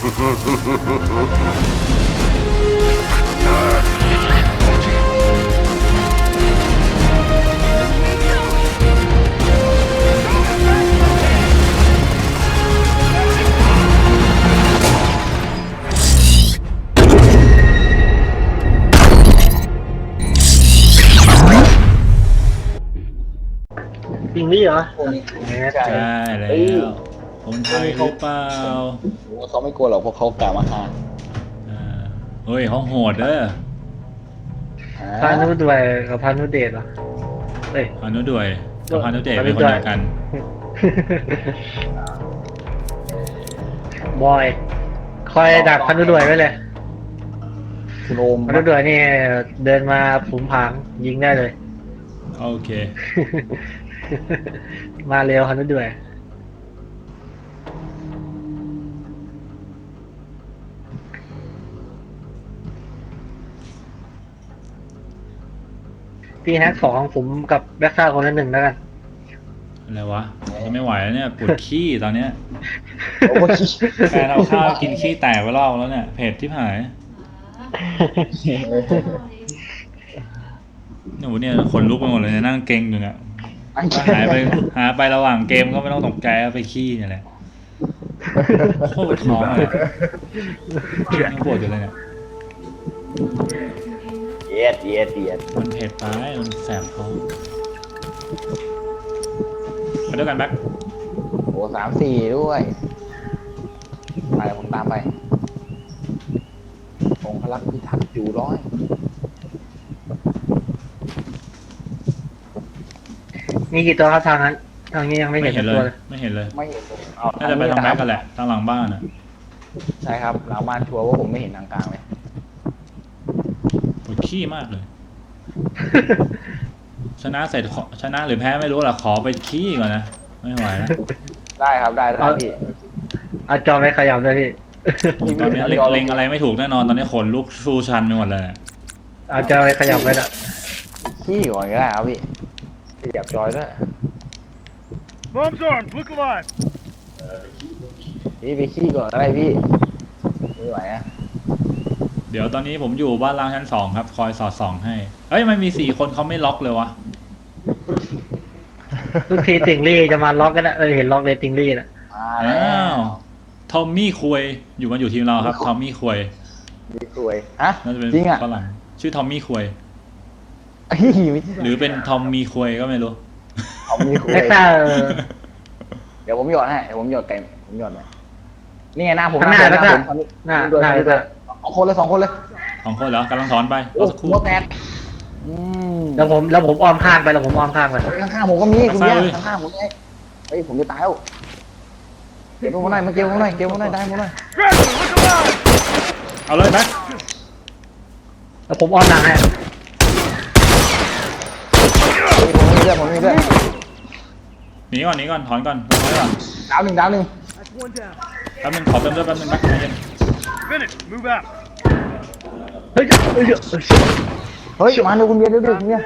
จริงนี่เหรอใช่ใช่แล้ว คนไทยหรือเปล่าผมว่าเขาไม่กลัวหรอกเพราะเขากล่าวมาหาอ่าเฮ้ยเขาโหดเด้อพานุด้วยกับพานุเดชเหรอเอ้ยพานุด้วยกับพานุเดชเป็นคนเดียวกันบอย คอยดักพานุด้วยไว้เลยคุณโอมพานุด้วยนี่เดินมาผุมผางยิงได้เลย โอเค มาเร็วพานุด้วย พี่แฮกสองผมกับแบ็คซ่าคนละหนึ่งแล้วกันอะไรวะจะไม่ไหวแล้วเนี่ยปวดขี้ตอนเนี้ยโอ้ยแฟนเอาข้าวกินขี้แตกไปรอบแล้วเนี่ยเผ็ดที่หายหนูเนี่ยขนลุกไปหมดเลยเนี่ยนั่งเก่งอยู่เนี่ยหายไปหาไประหว่างเกมก็ไม่ต้องตกใจเอาไปขี้เนี่ยแหละโคตรท้องเลยยังปวดอยู่เลยเนี่ยเย็ดเย็ดเย็ดมันเผ็ดไปมันแสบท้องไปด้วยกันแบ็คโอ้สามสี่ด้วยไปผมตามไปองค์พระลักษณ์พิทักษ์อยู่ร้อยมีกี่ตัวครับทางนั้น ทางนี้ยังไม่ไม่เห็นเห็นสักเลตัวย เลยไม่เห็นเลยไม่เห็นผมเอาน่าจะไปทางแบ็คกันแหละทางหลังบ้านอะ ใช่ครับหลังบ้านชัวร์ว่าผมไม่เห็นทางกลางเลยปวด ขี้มากเลย ชนะเสร็จขอชนะหรือแพ้ไม่รู้ล่ะขอไปขี้ก่อนนะ ไม่ไหวแล้วได้ครับได้ได้พี่เอาจอไม่ขยับเลยพี่ตอนนี้เล็งเล็งอะไรไม่ถูกแน่นอนตอนนี้ขนลุกชูชันไปหมดเลยเอาจอไม่ขยับไปละขี้ก่อนก็ได้ครับพี่ขยับจอยด้วย Bombs armed. Look alive. พี่ไปขี้ก่อนก็ได้พี่ไม่ไหวอะ เดี๋ยวตอนนี้ผมอยู่บ้านล่างชั้นสองครับ คอยสอดส่องให้ เอ้ยมันมีสี่คนเขาไม่ล็อกเลยวะทุกทีติงลี่จะมาล็อกกันนะเออเห็นล็อกเลยติงลี่น่ะมาแล้อ้าววทอมมี่ควยอยู่มันอยู่ทีมเราครับทอมมี่ควยดีสวยฮะน่าจะเป็นจริงอะฝรั่งชื่อทอมมี่ควยเฮ้ยไม่ใช่หรือเป็นทอมมี่ควยก็ไม่รู้ เอามีคุยแบ็คซ่าเออ เดี๋ยวผมหยอดให้เดี๋ยวผมหยอดไก่ผมหยอดหน่อยนี่ไงหน้าผมข้างหน้าหน้าผมหน้าหน้าผมหน้าด้วยหน้าส องคนเลยสองคนเลยสองคนเหรอกำลังถอนไปโอ้รอสักครู่หัวแตกอืมแล้วผมแล้วผมอ้อมข้างไปแล้วผมอ้อมข้างไปข้างๆผมก็มีคุณข้างเนี่ยซ้ายข้างๆผมไงเฮ้ยผมจะตายแล้วเก็บผมหน่อยมาเก็บผมหน่อยเก็บผมหน่อยได้ผมหน่อย Crasher, look alive. เอาเลยแบ็คแล้วผมอ้อมหลังให้เฮ้ยผมมีเลือดผมมีเลือดหนีก่อนหนีก่อนถอนก่อนถอนก่อนดาวหนึ่งดาวหนึ่ง That's one down. แป๊บนึงขอเติมเลือดแป๊บนึงแบ็คใจเย็น Finish. Move out. เฮ้ยเฮ้ยเฮ้ยเฮ้ยมาเร็วคุณเบียร์เร็วๆคุณเบียร์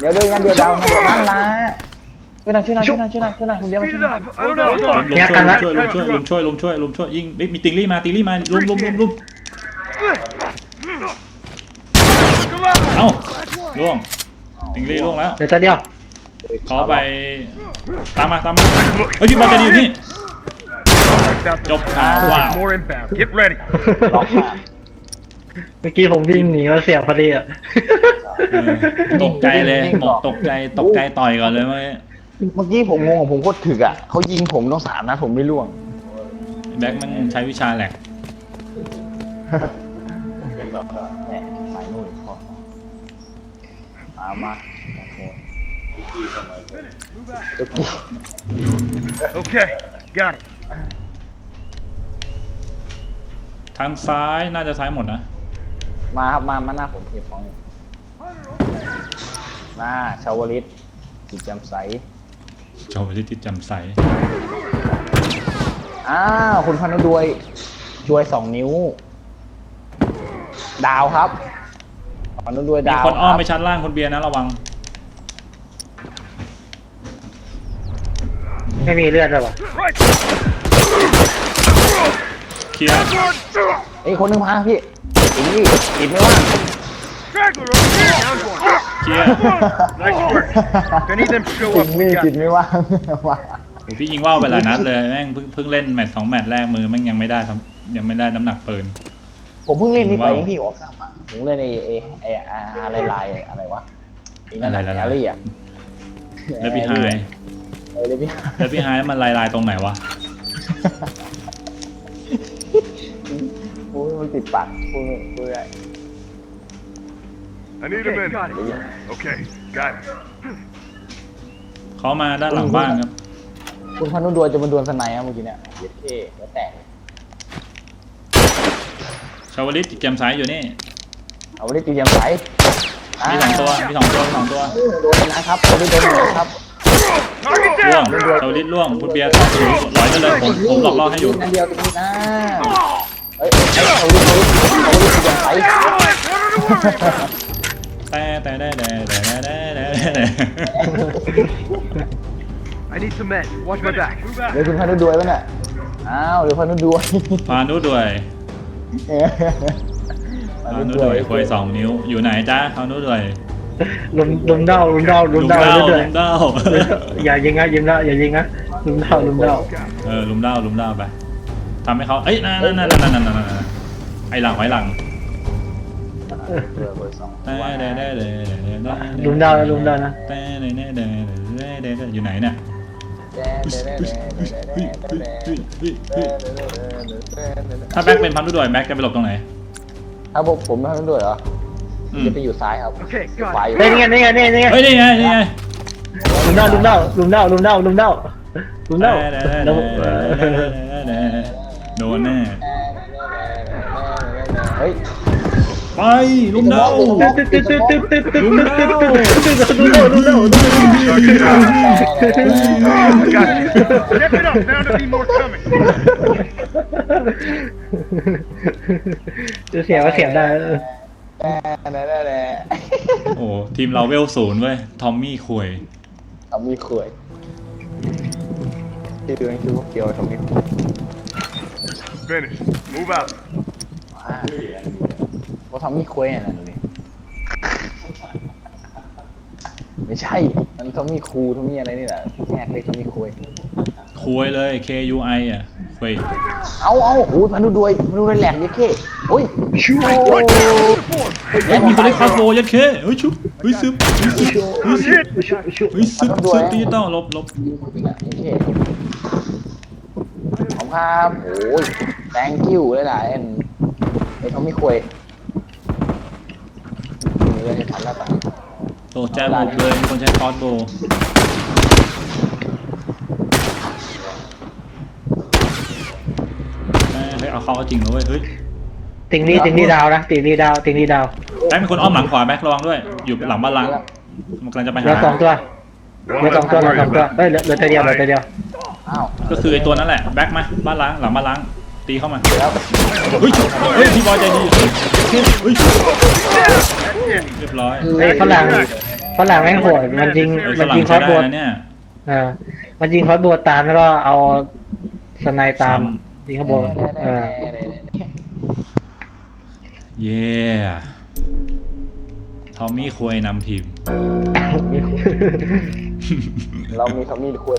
เดี๋ยวเดี๋ยวงั้นเดี๋ยวดาวนั่นนะช่วยหน่อยช่วยหน่อยช่วยหน่อยช่วยหน่อยช่วยหน่อยคุณเบียร์มาช่วยหน่อย up. I don't know. Hold ลุ on. มช่วยลุมช่วยลุมช่วยลุมช่วยลุมช่วยยิงมีติงลี่มาติงลี่มาลุมลุมลุมลุมเอ้าล่วงติงลี่ล่วงแล้วเดี๋ยวตัวเดียวเขาไปตามมาตามมาเฮ้ยยิงบอลจะดีอยู่นี่จบข่าวว้าว More inbound. Get ready. ล็อก เมื่อกี้ผมวิ่งหนีมาเสียบพอดีอะ เออตกใจเลยบอกตกใจตกใจต่อยก่อนเลยเมื่อกี้เมื่อกี้ผมงงของผมโคตรถึกอะเขายิงผมต้องสามนัดผมไม่ล่วง แบ็คมันใช้วิชาแหลกเป็นแบบแหมสายนู่นพอมามาโอ้โห Okay. Got it. ทางซ้ายน่าจะซ้ายหมดนะ มาครับมามาหน้าผมเก็บของอยู่หน้าชาวลิตจิตแจำใสโจมที่ติดจำใสอ้าวคุณพันุดวยช่วยสองนิ้ว ดาวครับพันุดวยมีดาวคนอ้อมไปรับชั้นล่างคนเบียร์นะระวัง ไม่มีเลือดเลยวะ Right. เคลียร์ ไอ้ยคนหนึงมาพี่ อีกนี่ติดไม่ว่าง Straggler over there. Down one. เคลียร์ Nice work. If any of them show ติ up, ด we นี่ got ติดไม่ว่างมาโอ้พี่ยิงว่าวไปหลายนัดเลยแม่งเพิ่งเพิ่งเล่นแมตช์สองแมตช์แรกมือแม่งยังไม่ได้ครับยังไม่ได้น้ำหนักปืน ผมเพิ่งเล่นนี่ไปว้าว เองพี่ออกซ้ำอะผมเล่นไอ้ไอ้ไอ้อะอะไรลายอะไรวะไอ้นั่นอะไรอะลายๆแอลลี่อะแล้วพี่ไฮเออเลพี่แล้วพี่ไฮมันลายลายๆตรงไหนวะ โอ้ยมันติดปากพูดไม่พูดไม่ได้ I need a Okay, minute. got it. Okay, got it. เขามาด้านหลังบ้านครับ คุณพานุดวจะมาดวลสไนด์อะเมื่อกี้เนี่ยเย็ดเท่แล้วแตกชาวลิตแจมสายอยู่นี่ เอาไว้ได้ตีเยียมใสมีสองตัว มีสองตัวมีสองตัวโอ้โดนเลยนะครับโดนเลยโดนเลยนะครับ Target ล่วง down. ชาวลิตล่วงคุณเบียร์ต่ออยู่ร้อยไปเลย ผมผมหลอกล่อให้อยู่ นั่นเดียวตรงนี้นะ แต่แต่แต่แต่แต่แต่แต่ I need some men. Watch my back. เดี๋ยวคุณพานุดวยแล้วน่ะอ้าวเดี๋ยวพานุด้วยพานุด้วยพานุด้วยควยสองนิ้ว อยู่ไหนจ้าพานุด้วยลมลมเด้าลมเด้าลมเด้าลมเด้าอย่ายิงนะยิงนะอย่ายิงนะลมเด้าลมเด้าเออลมเด้าลมเด้าไป ทำให้เขาเอ้ยนั่นนั่นนั่นนั่นนั่นนั่นนั่นไอหลังไว้หลังเออเบอร์สองแต่แต่แต่แต่แต่ลุมเด้านะลุมเด้านะแต่แต่แต่แต่แต่แต่อยู่ไหนเนี่ยถ้าแบ็คเป็นพันธุ์ด้วยแบ็คจะไปหลบตรงไหนถ้าพวกผมพานุดวยเหรออืมจะไปอยู่ซ้ายครับ Okay, ขวา got อยู่เฮ้ยนี่ไงนี่ไงนี่ไงนี่ไงเฮ้ยนี่ไงนี่ไงลุมเด้าลุมเด้าลุมเด้าลุมเด้าลุมเด้าลุมเด้าแล้ว โดนแน่ เฮ้ยไปลุ้มดาวลุ้มดาวจะเสียก็เสียได้แน่แน่แโอ้ทีมเราเวลศูนย์เว้ย ทอมมี่คุยทอมมี่คุยที่ดูนี่คือพวกเกียวทอมมี่คุย Finish. Move out. ว่าทำมีขวยอะนะดูดิไม่ใช่ มันทำมีครูทำมีอะไรนี่แหละแยกเลยทำมีขวยคุยเลย K U I อะคุยเอาเอาโอ้ยมาดูด้วยมาดูด้วยแหลกยี่เค้โอ้ยชูโอ้เฮ้ยมีคนเล่นคาโฟยัดเคเฮ้ยชุบเฮ้ยซึบเฮ้ยซึบเฮ้ยซึบชุบชุบเฮ้ยซึบซึบดิจิตอลลบลบยิงกูอีกอะยี่เค้ขอบ ครับโอ้ย thank you เลยล่ะเอ็นไอ้ทำมีขวยมีเรื่องที่ทันแล้วปะโตแจ้บุกเลยมีคนใช้คอร์สโบเฮ้ยเอาเข้าจริงเลยเว้ยเฮ้ยติงนี่ติงนี่ดาวนะติงนี่ดาวติงนี่ดาวแบ็คมีคนอ้อมหลังขวาแบ็คระวังด้วย อยู่หลังบ้านล้างมันกำลังจะไปเหลืหา อสองตัวเหลือสองตัวเหลือสองตัวเฮ้ยเหลือเหลือตัวเดียวเหลือตัวเดียว อ้าวก็คือไอ้ตัวนั้นแหละแบ็คมาบ้านล้างหลังบ้านล้างตีเข้ามาแล้วเฮ้ยเฮ้ยพี่บอยใจดีเฮ้ยเรียบร้อยเฮ้ยฝรั่งฝรั่งแม่งโหดมันยิงเฮ้ยฝมันรั่งยิงคอใช้ร์สได้โบดนะเนี่ยเออมันยิงคอร์สโบดตามแล้วก็เอาสไนด์ตามยิงข้างบนเออเย้ทอมมี่คุยนำทีม เรามีทอมมี่คุย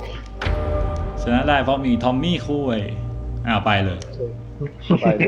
ชนะได้เพราะมีทอมมี่คุยอ้าวไปเลย ไปดู